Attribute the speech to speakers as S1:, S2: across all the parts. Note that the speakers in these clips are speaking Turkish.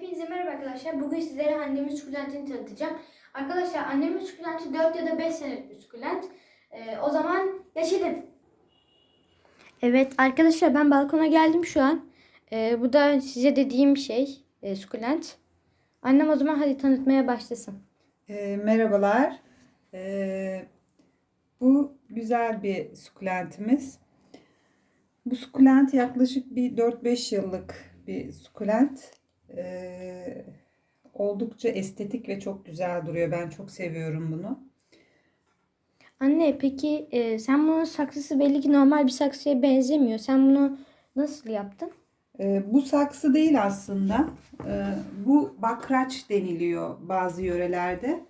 S1: Hepinize merhaba arkadaşlar. Bugün sizlere annemin sukulentini tanıtacağım. Arkadaşlar annemin sukulenti 4 ya da 5 senelik bir sukulent. Ee, o zaman geçelim. Evet arkadaşlar ben balkona geldim şu an. Ee, bu da size dediğim şey e, sukulent. Annem o zaman hadi tanıtmaya başlasın.
S2: E, merhabalar. E, bu güzel bir sukulentimiz. Bu sukulent yaklaşık bir 4-5 yıllık bir sukulent. E, oldukça estetik ve çok güzel duruyor. Ben çok seviyorum bunu.
S1: Anne peki e, sen bunun saksısı belli ki normal bir saksıya benzemiyor. Sen bunu nasıl yaptın?
S2: E, bu saksı değil aslında. E, bu bakraç deniliyor bazı yörelerde.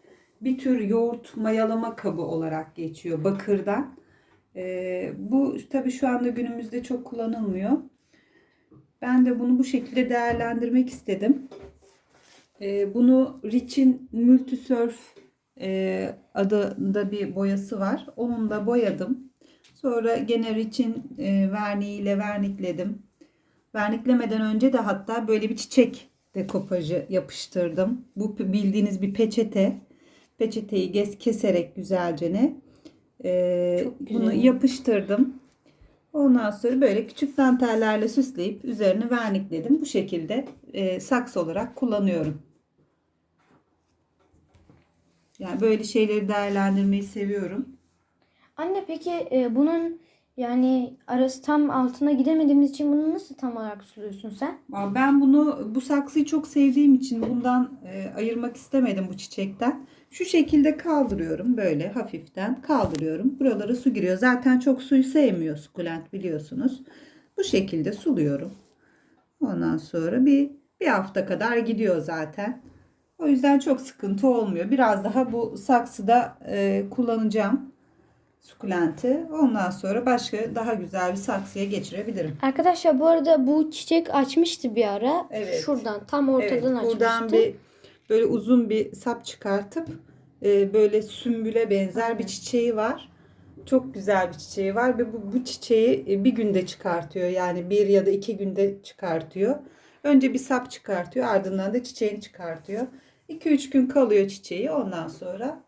S2: Bir tür yoğurt mayalama kabı olarak geçiyor bakırdan. E, bu tabii şu anda günümüzde çok kullanılmıyor. Ben de bunu bu şekilde değerlendirmek istedim. E, bunu Rich'in Multisurf e, adında bir boyası var. Onunla boyadım. Sonra gene Rich'in e, verniğiyle vernikledim. Verniklemeden önce de hatta böyle bir çiçek dekopajı yapıştırdım. Bu bildiğiniz bir peçete. Peçeteyi gez, keserek güzelce ne e,
S1: Çok güzel.
S2: bunu yapıştırdım. Ondan sonra böyle küçük dantellerle süsleyip üzerine vernikledim. Bu şekilde e, saks olarak kullanıyorum. Yani böyle şeyleri değerlendirmeyi seviyorum.
S1: Anne peki e, bunun yani arası tam altına gidemediğimiz için bunu nasıl tam olarak suluyorsun sen?
S2: Ben bunu bu saksıyı çok sevdiğim için bundan e, ayırmak istemedim bu çiçekten. Şu şekilde kaldırıyorum böyle hafiften kaldırıyorum. Buralara su giriyor. Zaten çok suyu sevmiyor sukulent biliyorsunuz. Bu şekilde suluyorum. Ondan sonra bir bir hafta kadar gidiyor zaten. O yüzden çok sıkıntı olmuyor. Biraz daha bu saksıda e, kullanacağım sukulenti. Ondan sonra başka daha güzel bir saksıya geçirebilirim.
S1: Arkadaşlar bu arada bu çiçek açmıştı bir ara.
S2: Evet.
S1: Şuradan tam ortadan
S2: Evet,
S1: açmıştı.
S2: buradan bir böyle uzun bir sap çıkartıp e, böyle sümbüle benzer bir çiçeği var. Çok güzel bir çiçeği var ve bu, bu çiçeği e, bir günde çıkartıyor. Yani bir ya da iki günde çıkartıyor. Önce bir sap çıkartıyor ardından da çiçeğini çıkartıyor. 2-3 gün kalıyor çiçeği ondan sonra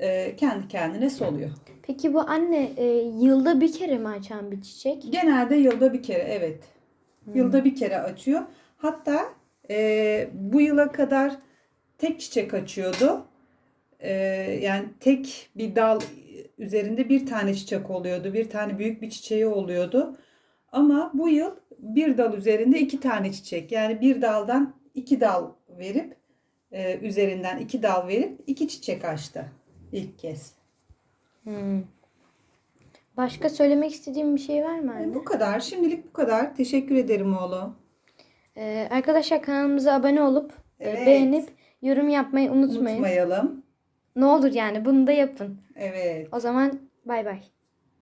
S2: e, kendi kendine soluyor.
S1: Peki bu anne e, yılda bir kere mi açan bir çiçek?
S2: Genelde yılda bir kere evet. Yılda bir kere açıyor. Hatta e, bu yıla kadar tek çiçek açıyordu. E, yani tek bir dal üzerinde bir tane çiçek oluyordu. Bir tane büyük bir çiçeği oluyordu. Ama bu yıl bir dal üzerinde iki tane çiçek. Yani bir daldan iki dal verip e, üzerinden iki dal verip iki çiçek açtı ilk kez.
S1: Hmm. Başka söylemek istediğim bir şey var mı anne?
S2: Bu kadar. Şimdilik bu kadar. Teşekkür ederim oğlum.
S1: Ee, arkadaşlar kanalımıza abone olup e,
S2: Evet.
S1: beğenip yorum yapmayı unutmayın.
S2: Unutmayalım.
S1: Ne olur yani bunu da yapın.
S2: Evet.
S1: O zaman bay bay.